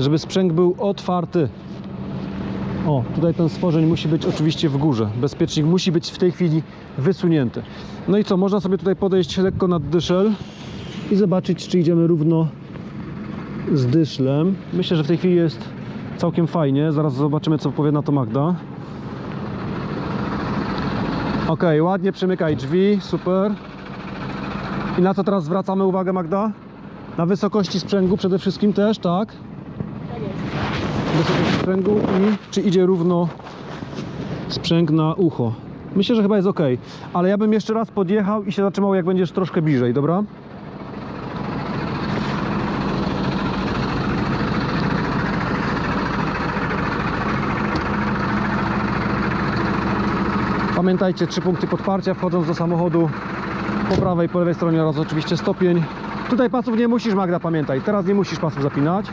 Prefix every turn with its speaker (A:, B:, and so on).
A: żeby sprzęg był otwarty. O, tutaj ten stworzeń musi być oczywiście w górze. Bezpiecznik musi być w tej chwili wysunięty. No i co, można sobie tutaj podejść lekko nad dyszel i zobaczyć, czy idziemy równo z dyszlem. Myślę, że w tej chwili jest całkiem fajnie. Zaraz zobaczymy, co powie na to Magda. Ok, ładnie przymykaj drzwi, super. I na co teraz zwracamy uwagę, Magda? Na wysokości sprzęgu przede wszystkim też, tak? Sprzęgu i czy idzie równo sprzęg na ucho. Myślę, że chyba jest ok, ale ja bym jeszcze raz podjechał i się zatrzymał, jak będziesz troszkę bliżej, dobra? Pamiętajcie, trzy punkty podparcia wchodząc do samochodu po prawej, po lewej stronie oraz oczywiście stopień. Tutaj pasów nie musisz Magda, pamiętaj. Teraz nie musisz pasów zapinać.